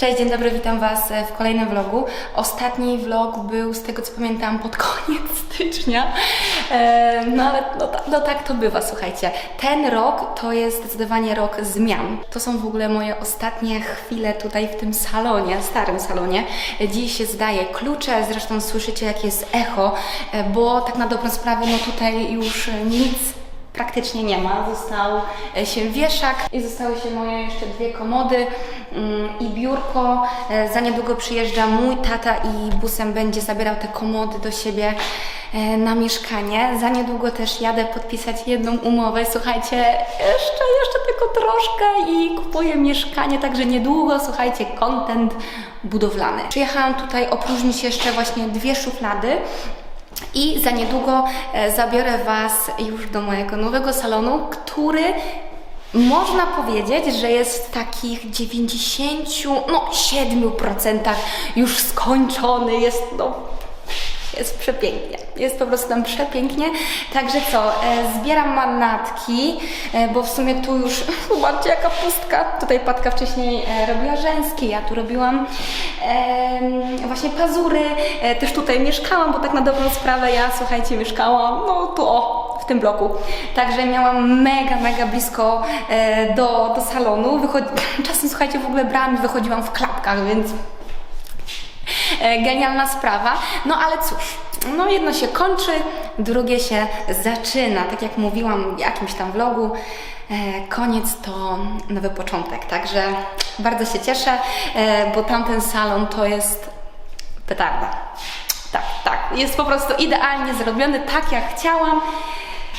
Cześć, dzień dobry, witam Was e, w kolejnym vlogu. Ostatni vlog był, z tego co pamiętam, pod koniec stycznia. E, No ale no, no tak to bywa, słuchajcie. Ten rok to jest zdecydowanie rok zmian. To są w ogóle moje ostatnie chwile tutaj w tym salonie, starym salonie. Dziś się zdaje klucze, zresztą słyszycie jakie jest echo, e, bo tak na dobrą sprawę, no tutaj już nic praktycznie nie ma. Został e, się wieszak i zostały się moje jeszcze dwie komody mm, i biurko. E, Za niedługo przyjeżdża mój tata i busem będzie zabierał te komody do siebie e, na mieszkanie. Za niedługo też jadę podpisać jedną umowę. Słuchajcie, jeszcze, jeszcze tylko troszkę i kupuję mieszkanie, także niedługo, słuchajcie, content budowlany. Przyjechałam tutaj opróżnić jeszcze właśnie dwie szuflady. I za niedługo e, zabiorę Was już do mojego nowego salonu, który można powiedzieć, że jest w takich 90, no 7% już skończony, jest no jest przepięknie. Jest po prostu tam przepięknie. Także co, e, zbieram manatki, e, bo w sumie tu już, zobaczcie jaka pustka. Tutaj Patka wcześniej e, robiła rzęskie, ja tu robiłam właśnie pazury. Też tutaj mieszkałam, bo tak na dobrą sprawę ja, słuchajcie, mieszkałam, no tu o, w tym bloku. Także miałam mega, mega blisko do, do salonu. Czasem, słuchajcie, w ogóle brałam i wychodziłam w klapkach, więc Genialna sprawa. No ale cóż, no jedno się kończy, drugie się zaczyna. Tak jak mówiłam w jakimś tam vlogu, e, koniec to nowy początek. Także bardzo się cieszę, e, bo tamten salon to jest petarda. Tak, tak. Jest po prostu idealnie zrobiony, tak jak chciałam.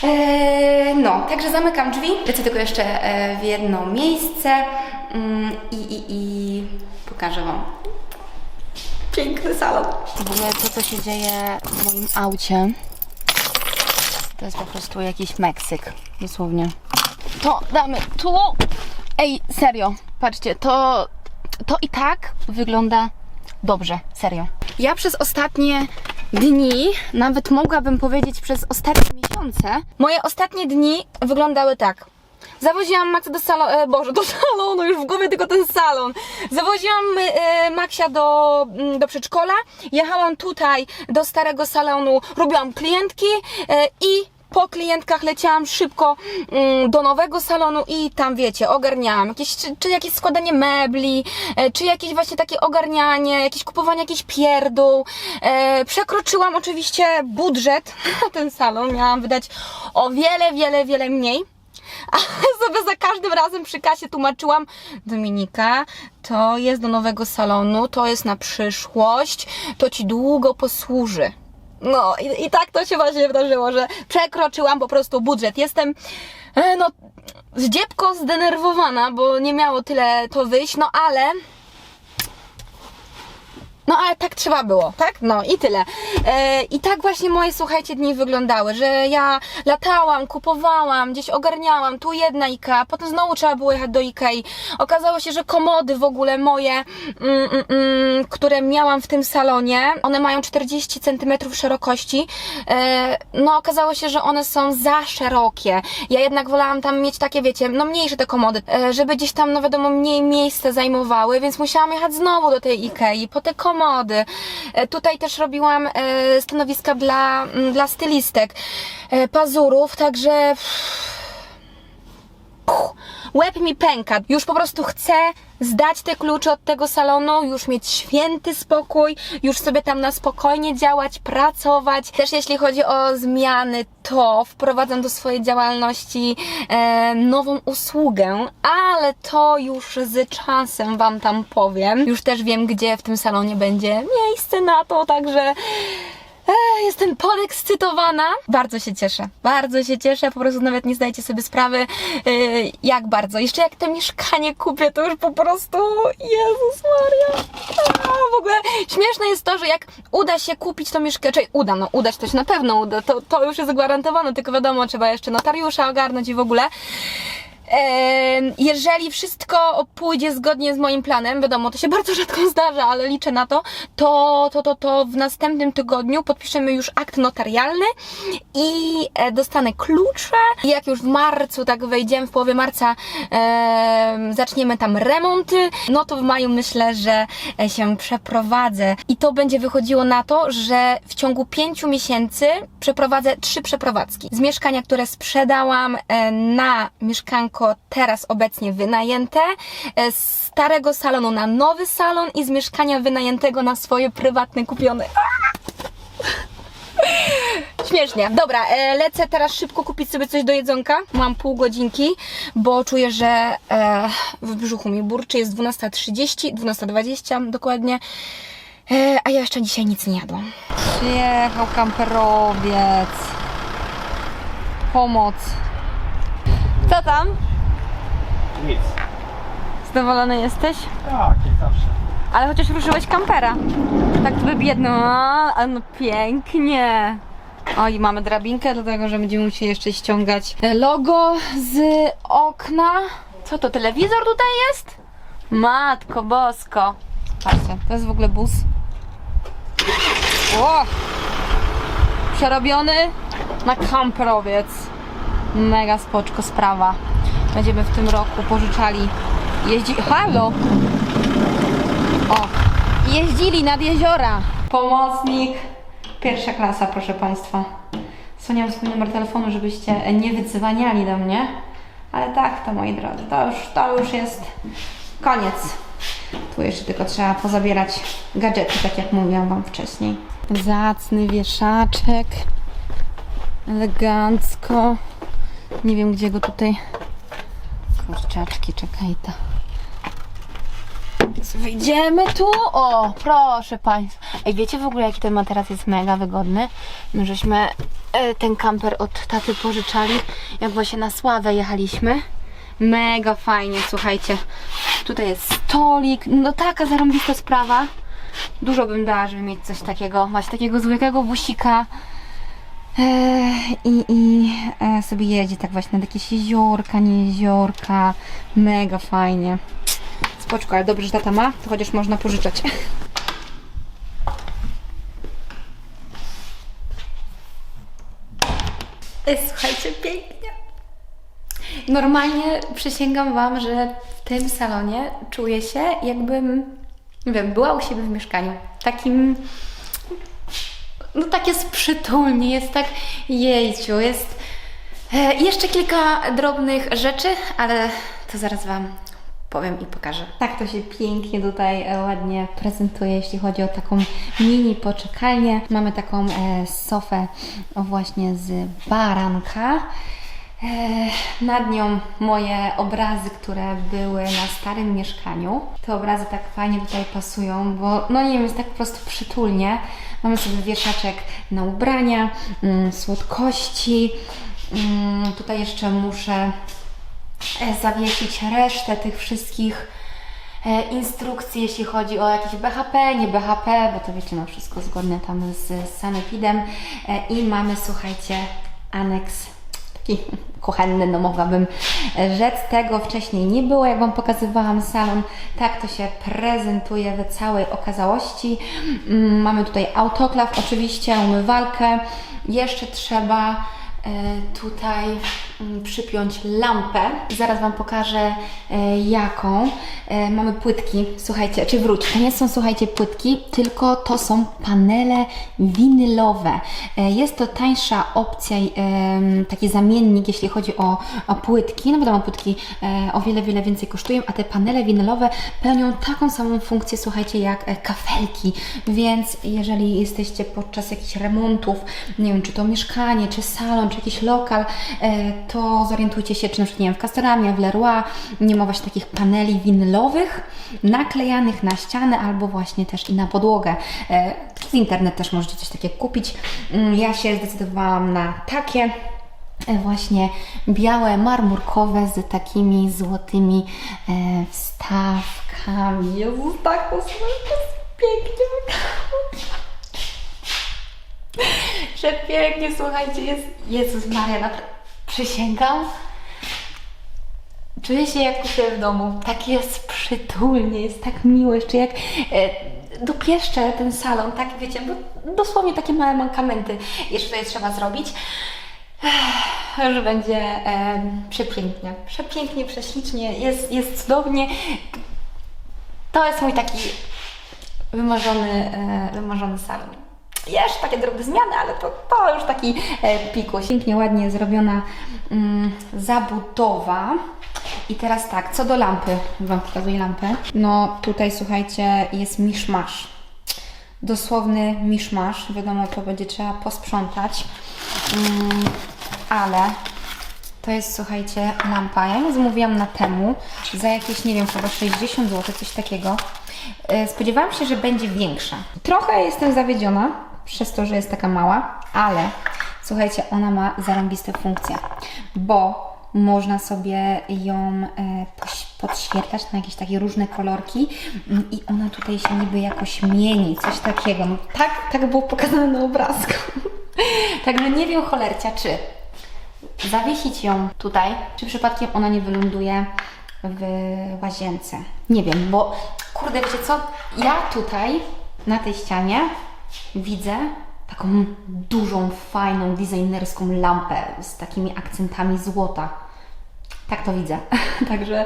E, No, także zamykam drzwi. Lecę tylko jeszcze e, w jedno miejsce mm, i, i, i pokażę Wam piękny salon. W ogóle to, co się dzieje w moim aucie, to jest po prostu jakiś Meksyk, dosłownie. To damy tu. Ej, serio, patrzcie, to, to i tak wygląda dobrze, serio. Ja przez ostatnie dni, nawet mogłabym powiedzieć przez ostatnie miesiące, moje ostatnie dni wyglądały tak. Zawoziłam Maxa do salonu, e, Boże, do salonu, już w głowie tylko ten salon. Zawoziłam e, Maxia do, mm, do przedszkola, jechałam tutaj do starego salonu, robiłam klientki e, i po klientkach leciałam szybko mm, do nowego salonu i tam wiecie, ogarniałam jakieś, czy, czy jakieś składanie mebli, e, czy jakieś właśnie takie ogarnianie, jakieś kupowanie jakichś pierdół. E, przekroczyłam oczywiście budżet na ten salon, miałam wydać o wiele, wiele, wiele mniej. Ale sobie za każdym razem przy kasie tłumaczyłam Dominika, to jest do nowego salonu, to jest na przyszłość, to ci długo posłuży. No i, i tak to się właśnie wydarzyło, że przekroczyłam po prostu budżet. Jestem e, no zdziepko zdenerwowana, bo nie miało tyle to wyjść, no ale no ale tak trzeba było, tak? No i tyle. E, I tak właśnie moje, słuchajcie, dni wyglądały, że ja latałam, kupowałam, gdzieś ogarniałam, tu jedna IKEA, potem znowu trzeba było jechać do Ikei. Okazało się, że komody w ogóle moje, mm, mm, mm, które miałam w tym salonie, one mają 40 cm szerokości. E, no okazało się, że one są za szerokie. Ja jednak wolałam tam mieć takie, wiecie, no mniejsze te komody, e, żeby gdzieś tam, no wiadomo, mniej miejsca zajmowały, więc musiałam jechać znowu do tej Ikei, po te komody. E, Tutaj też robiłam e, stanowiska dla, dla stylistek, e, pazurów, także Puh, łeb mi pęka. Już po prostu chcę zdać te klucze od tego salonu, już mieć święty spokój, już sobie tam na spokojnie działać, pracować. Też jeśli chodzi o zmiany, to wprowadzam do swojej działalności e, nową usługę, ale to już z czasem Wam tam powiem. Już też wiem, gdzie w tym salonie będzie miejsce na to, także Ech, Jestem podekscytowana. Bardzo się cieszę. Bardzo się cieszę. Po prostu nawet nie zdajecie sobie sprawy, yy, jak bardzo. Jeszcze jak to mieszkanie kupię, to już po prostu. Jezus Maria. A, w ogóle śmieszne jest to, że jak uda się kupić to mieszkanie, czyli uda, no udać to się na pewno uda, to, to już jest gwarantowane, tylko wiadomo, trzeba jeszcze notariusza ogarnąć i w ogóle. Jeżeli wszystko pójdzie zgodnie z moim planem, wiadomo, to się bardzo rzadko zdarza, ale liczę na to, to, to, to, to w następnym tygodniu podpiszemy już akt notarialny i e, dostanę klucze. I jak już w marcu, tak wejdziemy w połowie marca, em, zaczniemy tam remonty, no to w maju myślę, że e, się przeprowadzę. I to będzie wychodziło na to, że w ciągu pięciu miesięcy przeprowadzę trzy przeprowadzki. Z mieszkania, które sprzedałam e, na mieszkanko teraz obecnie wynajęte, e, z starego salonu na nowy salon i z mieszkania wynajętego na swoje prywatne kupione. Śmiesznie. Dobra, e, lecę teraz szybko kupić sobie coś do jedzonka. Mam pół godzinki, bo czuję, że e, w brzuchu mi burczy. Jest 12.30, 12.20 dokładnie. A ja jeszcze dzisiaj nic nie jadłam. Przyjechał kamperowiec. Pomoc. Co tam? Nic. Zadowolony jesteś? Tak, jak zawsze. Ale chociaż ruszyłeś kampera. Tak by biedno, a, no pięknie. Oj, mamy drabinkę, dlatego że będziemy musieli jeszcze ściągać logo z okna. Co to, telewizor tutaj jest? Matko bosko. Patrzcie, to jest w ogóle bus. O! Przerobiony na kamperowiec. Mega spoczko sprawa. Będziemy w tym roku pożyczali jeździ... Halo! O, jeździli nad jeziora. Pomocnik, pierwsza klasa, proszę Państwa. Słoniam swój numer telefonu, żebyście nie wydzwaniali do mnie. Ale tak, to moi drodzy, to już, to już jest koniec. Tu jeszcze tylko trzeba pozabierać gadżety, tak jak mówiłam Wam wcześniej. Zacny wieszaczek. Elegancko. Nie wiem, gdzie go tutaj... Kurczaczki, czekaj. Więc Wyjdziemy tu. O, proszę Państwa. Ej, wiecie w ogóle, jaki ten materac jest mega wygodny? My żeśmy e, ten kamper od taty pożyczali, jak właśnie na Sławę jechaliśmy. Mega fajnie, słuchajcie. Tutaj jest stolik. No taka zarąbista sprawa. Dużo bym dała, żeby mieć coś takiego, właśnie takiego zwykłego busika. E, I, i e, sobie jedzie tak właśnie nad jakieś jeziorka, nie jeziorka. Mega fajnie. Spoczko, ale dobrze, że tata ma, to chociaż można pożyczać. E, Słuchajcie, pięknie. Normalnie przysięgam Wam, że w tym salonie czuję się jakbym, nie wiem, była u siebie w mieszkaniu. Takim, no tak jest przytulnie, jest tak jejciu, jest e, jeszcze kilka drobnych rzeczy, ale to zaraz Wam powiem i pokażę. Tak to się pięknie tutaj e, ładnie prezentuje, jeśli chodzi o taką mini poczekalnię. Mamy taką e, sofę właśnie z baranka. Nad nią moje obrazy, które były na starym mieszkaniu. Te obrazy tak fajnie tutaj pasują, bo no nie wiem, jest tak po prostu przytulnie. Mamy sobie wieszaczek na ubrania, mm, słodkości. Mm, tutaj jeszcze muszę e, zawiesić resztę tych wszystkich e, instrukcji, jeśli chodzi o jakieś BHP, nie BHP, bo to wiecie, no wszystko zgodne tam z, sanepidem. E, I mamy, słuchajcie, aneks taki kuchenny, no mogłabym rzec. Tego wcześniej nie było, jak Wam pokazywałam salon. Tak to się prezentuje w całej okazałości. Mm, Mamy tutaj autoklaw, oczywiście, umywalkę. Jeszcze trzeba e, tutaj przypiąć lampę. Zaraz Wam pokażę e, jaką. E, Mamy płytki, słuchajcie, czy wróć, to nie są, słuchajcie, płytki, tylko to są panele winylowe. E, Jest to tańsza opcja, taki zamiennik, jeśli chodzi o, o płytki. No wiadomo, płytki o wiele, wiele więcej kosztują, a te panele winylowe pełnią taką samą funkcję, słuchajcie, jak kafelki. Więc jeżeli jesteście podczas jakichś remontów, nie wiem, czy to mieszkanie, czy salon, czy jakiś lokal, to zorientujcie się, czy na przykład, nie wiem, w Castoramie, w Leroy nie ma właśnie takich paneli winylowych naklejanych na ścianę albo właśnie też i na podłogę. E, Z internet też możecie coś takiego kupić. Mm, Ja się zdecydowałam na takie e, właśnie białe, marmurkowe z takimi złotymi e, wstawkami. Jezus, tak to pięknie wygląda. Że pięknie, słuchajcie, jest Jezus Maria, naprawdę przysięgam, Czuję się jak u siebie w domu. Tak jest przytulnie, jest tak miło. Jeszcze jak e, dopieszczę ten salon, tak wiecie, bo dosłownie takie małe mankamenty jeszcze tutaj trzeba zrobić. Ech, Że będzie e, przepięknie. Przepięknie, prześlicznie, jest, jest cudownie. To jest mój taki wymarzony, e, wymarzony salon. Jeszcze takie drobne zmiany, ale to, to już taki e, pikuś. Pięknie, ładnie zrobiona mm, zabudowa. I teraz tak, co do lampy, Wam pokazuję lampę. No tutaj słuchajcie, jest miszmasz. Dosłowny miszmasz. Wiadomo, to będzie trzeba posprzątać. Mm, ale to jest, słuchajcie, lampa. Ja ją zamówiłam na temu za jakieś, nie wiem, chyba 60 zł, coś takiego. E, Spodziewałam się, że będzie większa. Trochę jestem zawiedziona przez to, że jest taka mała, ale słuchajcie, ona ma zarąbiste funkcje, bo można sobie ją e, podświetlać na jakieś takie różne kolorki mm, i ona tutaj się niby jakoś mieni, coś takiego. No, tak, tak było pokazane na obrazku. Także nie wiem cholercia, czy zawiesić ją tutaj, czy przypadkiem ona nie wyląduje w łazience. Nie wiem, bo kurde, wiecie co? Ja tutaj na tej ścianie widzę taką dużą, fajną, designerską lampę z takimi akcentami złota. Tak to widzę. Także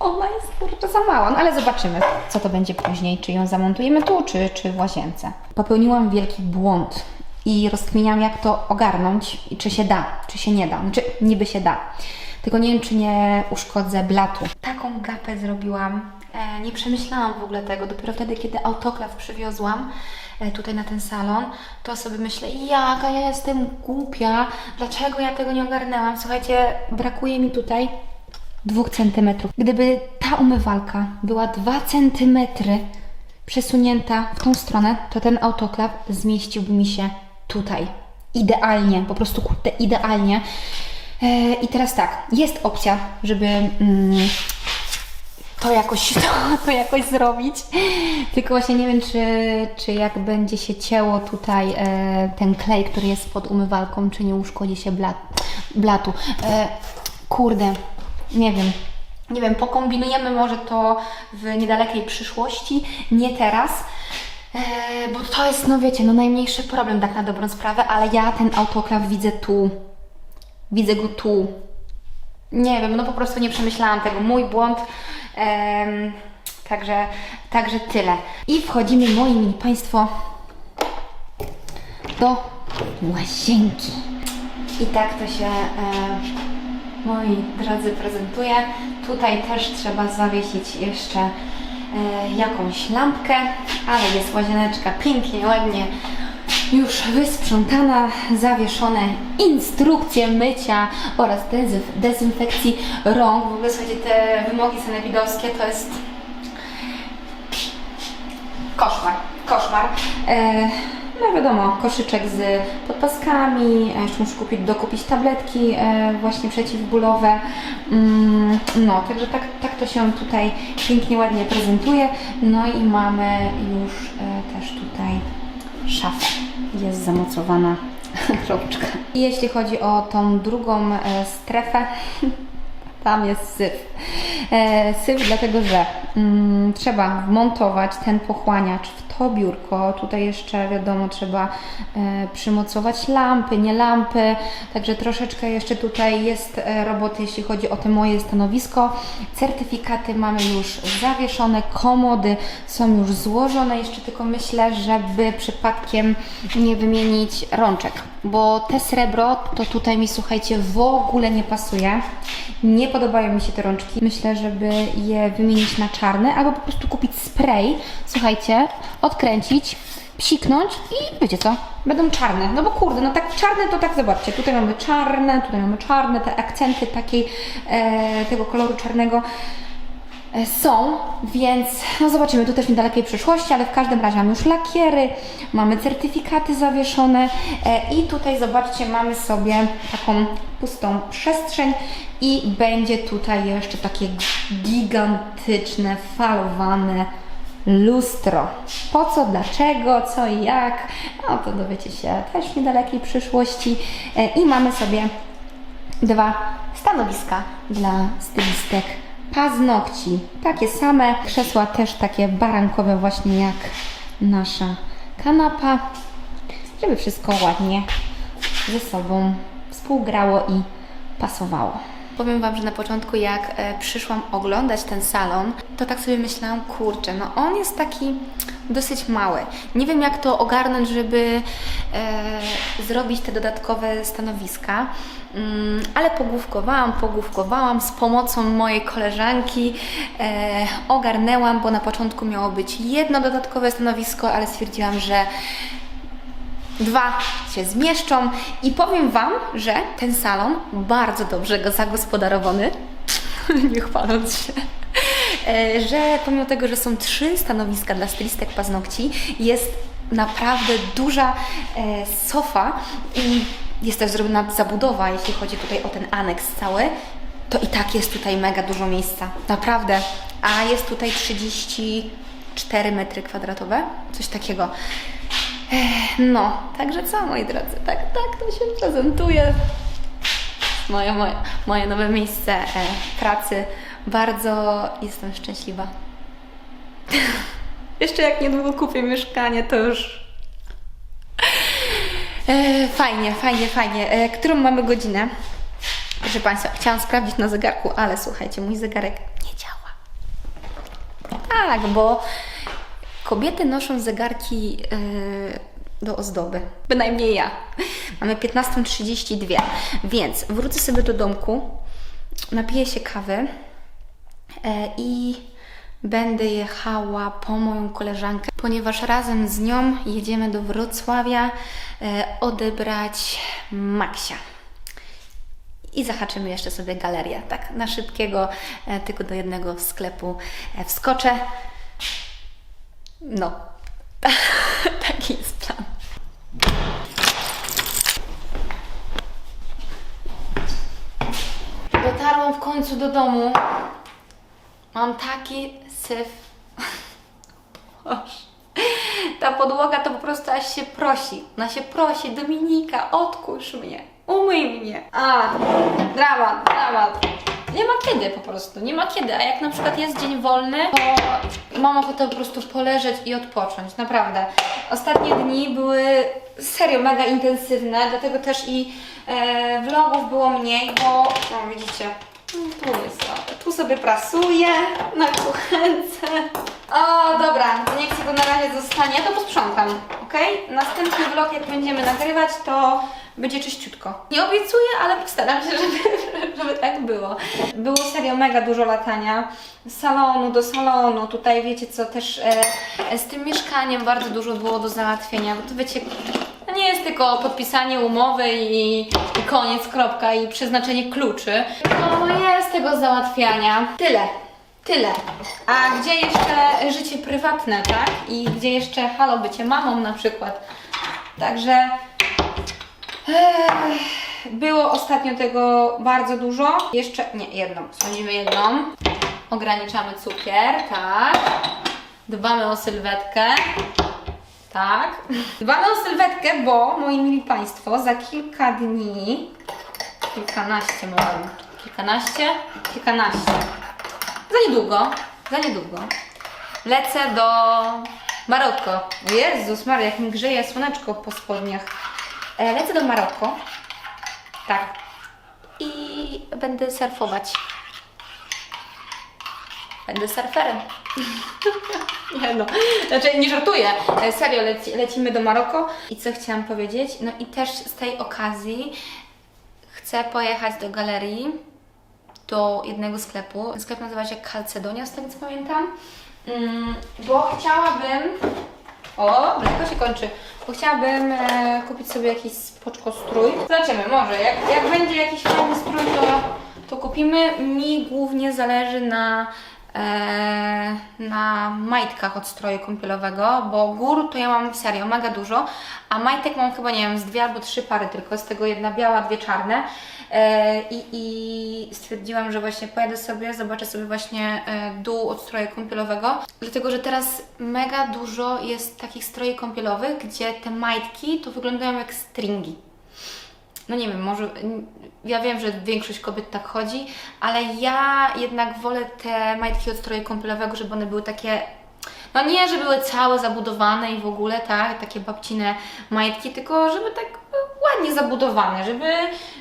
ona jest kurczę za mała, no ale zobaczymy, co to będzie później, czy ją zamontujemy tu, czy, czy w łazience. Popełniłam wielki błąd i rozkminiam, jak to ogarnąć i czy się da, czy się nie da. Znaczy, niby się da. Tylko nie wiem, czy nie uszkodzę blatu. Taką gapę zrobiłam. E, nie przemyślałam w ogóle tego. Dopiero wtedy, kiedy autoklaw przywiozłam tutaj na ten salon, to sobie myślę, jaka ja jestem głupia, dlaczego ja tego nie ogarnęłam. Słuchajcie, brakuje mi tutaj dwóch centymetrów. Gdyby ta umywalka była 2 centymetry przesunięta w tą stronę, to ten autoklaw zmieściłby mi się tutaj. Idealnie, po prostu kurde, idealnie. E, I teraz tak, jest opcja, żeby mm, to jakoś, to, to jakoś zrobić. Tylko właśnie nie wiem, czy, czy jak będzie się cięło tutaj e, ten klej, który jest pod umywalką, czy nie uszkodzi się blat, blatu. E, kurde, nie wiem. Nie wiem, pokombinujemy może to w niedalekiej przyszłości, nie teraz. E, bo to jest, no wiecie, no najmniejszy problem tak na dobrą sprawę, ale ja ten autoklaw widzę tu. Widzę go tu. Nie wiem, no po prostu nie przemyślałam tego. Mój błąd. Także, także tyle. I wchodzimy, moi mili Państwo, do łazienki. I tak to się, e, moi drodzy, prezentuje. Tutaj też trzeba zawiesić jeszcze e, jakąś lampkę, ale jest łazieneczka pięknie, ładnie już wysprzątana, zawieszone instrukcje mycia oraz dezynfekcji rąk. W ogóle słuchajcie, te wymogi sanepidowskie to jest koszmar, koszmar. E, no wiadomo, koszyczek z podpaskami, a jeszcze muszę kupić, dokupić tabletki e, właśnie przeciwbólowe. Mm, no, także tak, tak to się tutaj pięknie, ładnie prezentuje. No i mamy już e, też tutaj szafę. Jest zamocowana rączka. I jeśli chodzi o tą drugą e, strefę, tam jest syf. E, syf dlatego, że mm, trzeba wmontować ten pochłaniacz w to biurko. Tutaj jeszcze wiadomo, trzeba e, przymocować lampy, nie lampy. Także troszeczkę jeszcze tutaj jest e, roboty, jeśli chodzi o te moje stanowisko. Certyfikaty mamy już zawieszone, komody są już złożone. Jeszcze tylko myślę, żeby przypadkiem nie wymienić rączek, bo te srebro to tutaj mi słuchajcie w ogóle nie pasuje. Nie podobają mi się te rączki. Myślę, żeby je wymienić na czarne albo po prostu kupić spray. Słuchajcie, odkręcić, psiknąć i wiecie co? Będą czarne. No bo kurde, no tak czarne to tak zobaczcie. Tutaj mamy czarne, tutaj mamy czarne, te akcenty takiej e, tego koloru czarnego są, więc no zobaczymy, to też w niedalekiej przyszłości, ale w każdym razie mamy już lakiery, mamy certyfikaty zawieszone e, i tutaj zobaczcie, mamy sobie taką pustą przestrzeń i będzie tutaj jeszcze takie gigantyczne, falowane lustro. Po co, dlaczego, co i jak, no to dowiecie się też w niedalekiej przyszłości. E, I mamy sobie dwa stanowiska dla stylistek paznokci. Takie same, krzesła też takie barankowe właśnie jak nasza kanapa, żeby wszystko ładnie ze sobą współgrało i pasowało. Powiem Wam, że na początku jak e, przyszłam oglądać ten salon, to tak sobie myślałam, kurczę, no on jest taki dosyć mały. Nie wiem jak to ogarnąć, żeby e, zrobić te dodatkowe stanowiska, mm, ale pogłówkowałam, pogłówkowałam z pomocą mojej koleżanki, e, ogarnęłam, bo na początku miało być jedno dodatkowe stanowisko, ale stwierdziłam, że dwa się zmieszczą. I powiem Wam, że ten salon bardzo dobrze go zagospodarowany, nie chwaląc się, że pomimo tego, że są trzy stanowiska dla stylistek paznokci, jest naprawdę duża e, sofa i jest też zrobiona zabudowa, jeśli chodzi tutaj o ten aneks cały, to i tak jest tutaj mega dużo miejsca, naprawdę. A jest tutaj 34 metry kwadratowe, coś takiego. Ech, No, także co moi drodzy, tak, tak to się prezentuje. Moje, moje, moje nowe miejsce e, pracy. Bardzo jestem szczęśliwa. Jeszcze jak niedługo kupię mieszkanie, to już. E, fajnie, fajnie, fajnie. E, którą mamy godzinę? Proszę Państwa, chciałam sprawdzić na zegarku, ale słuchajcie, mój zegarek nie działa. Tak, bo kobiety noszą zegarki yy, do ozdoby. Bynajmniej ja. Mamy 15.32, więc wrócę sobie do domku, napiję się kawy i będę jechała po moją koleżankę, ponieważ razem z nią jedziemy do Wrocławia yy, odebrać Maksia. I zahaczymy jeszcze sobie galerię, tak na szybkiego, e, tylko do jednego sklepu e, wskoczę. No, taki jest plan. Dotarłam w końcu do domu. Mam taki syf. Boże. Ta podłoga to po prostu aż się prosi. Ona się prosi. Dominika, odkurz mnie. Umyj mnie. A, dramat, dramat. Nie ma kiedy po prostu, nie ma kiedy. A jak na przykład jest dzień wolny, to mam ochotę po prostu poleżeć i odpocząć. Naprawdę. Ostatnie dni były serio mega intensywne, dlatego też i e, vlogów było mniej, bo no widzicie, tu jest. Tu sobie prasuję na kuchence. O, dobra, niech sobie go na razie zostanie, ja to posprzątam, ok? Następny vlog, jak będziemy nagrywać, to będzie czyściutko. Nie obiecuję, ale postaram się, żeby, żeby tak było. Było serio mega dużo latania. Z salonu do salonu. Tutaj wiecie co, też e, z tym mieszkaniem bardzo dużo było do załatwienia, bo to wiecie, to nie jest tylko podpisanie umowy i, i koniec, kropka i przeznaczenie kluczy. No jest tego załatwiania. Tyle. Tyle. A gdzie jeszcze życie prywatne, tak? I gdzie jeszcze halo bycie mamą na przykład. Także Było ostatnio tego bardzo dużo. Jeszcze, nie, jedną. Sądzimy jedną. Ograniczamy cukier, tak. Dbamy o sylwetkę. Tak. Dbamy o sylwetkę, bo, moi mili Państwo, za kilka dni, kilkanaście może, kilkanaście, kilkanaście, za niedługo, za niedługo, lecę do Maroko. Jezus Maria, jak mi grzeje słoneczko po spodniach. E, Lecę do Maroko. Tak. I będę surfować. Będę surferem. nie no, znaczy nie żartuję. E, Serio, leci, lecimy do Maroko. I co chciałam powiedzieć? No i też z tej okazji chcę pojechać do galerii, do jednego sklepu. Sklep nazywa się Calcedonia, z tego co pamiętam. Mm, bo chciałabym o, mleko się kończy. Bo chciałabym e, kupić sobie jakiś spoczko strój. Zobaczymy, może. Jak, jak będzie jakiś fajny strój, to, to kupimy. Mi głównie zależy na, na majtkach od stroju kąpielowego, bo gór to ja mam serio mega dużo, a majtek mam chyba, nie wiem, z dwie albo trzy pary tylko, z tego jedna biała, dwie czarne. E, I, I stwierdziłam, że właśnie pojadę sobie, zobaczę sobie właśnie e, dół od stroju kąpielowego, dlatego że teraz mega dużo jest takich stroi kąpielowych, gdzie te majtki to wyglądają jak stringi. No nie wiem, może ja wiem, że większość kobiet tak chodzi, ale ja jednak wolę te majtki od stroju kąpielowego, żeby one były takie no nie, że były całe zabudowane i w ogóle, tak, takie babcine majtki, tylko żeby tak ładnie zabudowane, żeby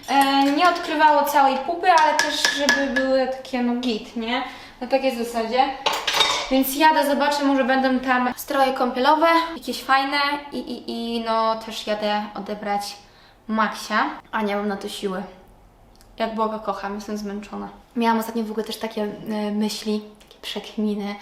e, nie odkrywało całej pupy, ale też żeby były takie no git, nie? Na takiej zasadzie. Więc jadę, zobaczę, może będą tam stroje kąpielowe, jakieś fajne i, i, i no też jadę odebrać Maksia, a nie mam na to siły. Jak Boga kocham, jestem zmęczona. Miałam ostatnio w ogóle też takie e, myśli, takie przekminy,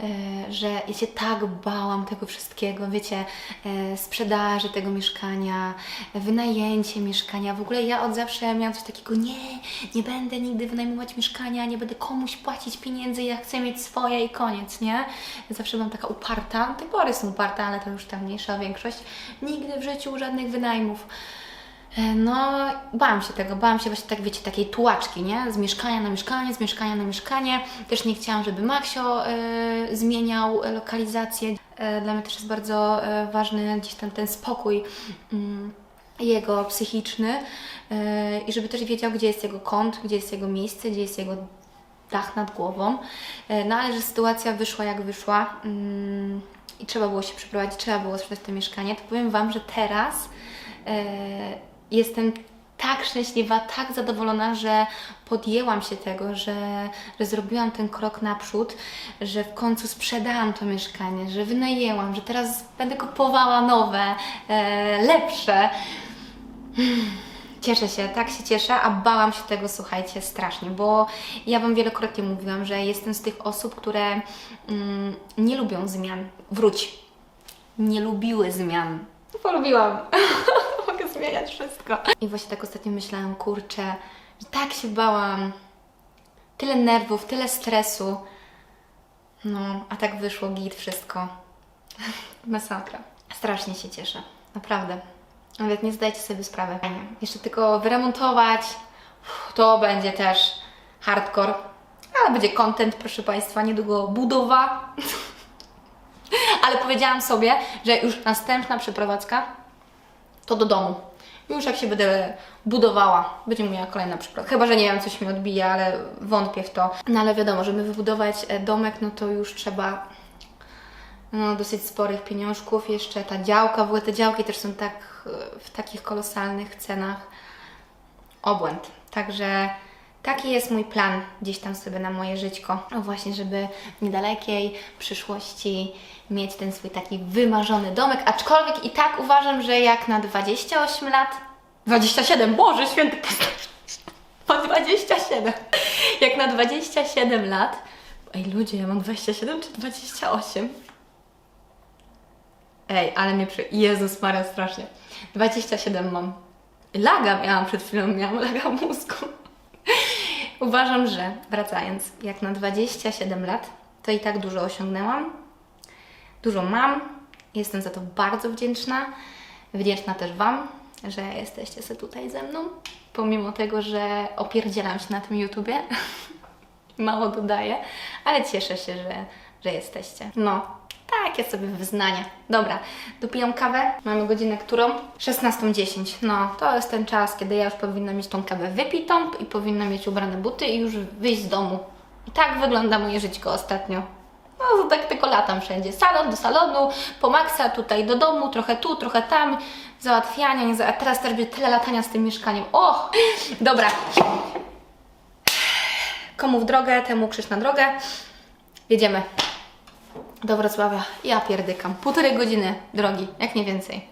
e, że ja się tak bałam tego wszystkiego, wiecie, e, sprzedaży tego mieszkania, wynajęcie mieszkania. W ogóle ja od zawsze miałam coś takiego, nie, nie będę nigdy wynajmować mieszkania, nie będę komuś płacić pieniędzy, ja chcę mieć swoje i koniec, nie? Zawsze byłam taka uparta, do tej pory jestem uparta, ale to już ta mniejsza większość. Nigdy w życiu żadnych wynajmów. E, No, bałam się tego, bałam się właśnie tak, wiecie, takiej tułaczki, nie? Z mieszkania na mieszkanie, z mieszkania na mieszkanie. Też nie chciałam, żeby Maksio e, zmieniał lokalizację. E, dla mnie też jest bardzo e, ważny gdzieś tam ten spokój mm, jego psychiczny i żeby też wiedział, gdzie jest jego kąt, gdzie jest jego miejsce, gdzie jest jego dach nad głową. E, No ale że sytuacja wyszła jak wyszła mm, i trzeba było się przeprowadzić, trzeba było sprzedać to mieszkanie, to powiem Wam, że teraz e, jestem tak szczęśliwa, tak zadowolona, że podjęłam się tego, że, że zrobiłam ten krok naprzód, że w końcu sprzedałam to mieszkanie, że wynajęłam, że teraz będę kupowała nowe, e, lepsze. Cieszę się, tak się cieszę, a bałam się tego, słuchajcie, strasznie, bo ja Wam wielokrotnie mówiłam, że jestem z tych osób, które mm, nie lubią zmian. Wróć. Nie lubiły zmian. Polubiłam. Zmieniać wszystko. I właśnie tak ostatnio myślałam, kurczę, że tak się bałam. Tyle nerwów, tyle stresu. No, a tak wyszło git wszystko. Masakra. Strasznie się cieszę. Naprawdę. Nawet nie zdajecie sobie sprawy. Fajnie. Jeszcze tylko wyremontować. To będzie też hardcore. Ale będzie content, proszę Państwa. Niedługo budowa. Ale powiedziałam sobie, że już następna przeprowadzka to do domu. Już jak się będę budowała, będzie moja kolejna przeprowadzka. Chyba, że nie wiem, coś mi odbija, ale wątpię w to. No ale wiadomo, żeby wybudować e, domek, no to już trzeba no, dosyć sporych pieniążków. Jeszcze ta działka, w ogóle te działki też są tak e, w takich kolosalnych cenach. Obłęd. Także taki jest mój plan gdzieś tam sobie na moje żyćko. Właśnie, żeby w niedalekiej przyszłości mieć ten swój taki wymarzony domek, aczkolwiek i tak uważam, że jak na 28 lat, 27, Boże Święty, ma 27, jak na 27 lat, ej ludzie, ja mam 27 czy 28? Ej, ale mnie przy... Jezus Maria, strasznie. 27 mam. Laga miałam przed chwilą, miałam laga mózgu. Uważam, że wracając, jak na 27 lat, to i tak dużo osiągnęłam. Dużo mam. Jestem za to bardzo wdzięczna. Wdzięczna też Wam, że jesteście sobie tutaj ze mną. Pomimo tego, że opierdzielam się na tym YouTubie. Mało dodaję, ale cieszę się, że, że jesteście. No, takie sobie wyznanie. Dobra, dopijam kawę. Mamy godzinę którą? 16.10. No, to jest ten czas, kiedy ja już powinna mieć tą kawę wypitą i powinna mieć ubrane buty i już wyjść z domu. I tak wygląda moje żyćko ostatnio. No, tak tylko latam wszędzie. Salon do salonu, po maksa, tutaj do domu, trochę tu, trochę tam. Załatwiania, nie za... A teraz też będzie tyle latania z tym mieszkaniem. O! Dobra. Komu w drogę, temu krzyż na drogę. Jedziemy do Wrocławia. Ja pierdykam. Półtorej godziny drogi, jak nie więcej.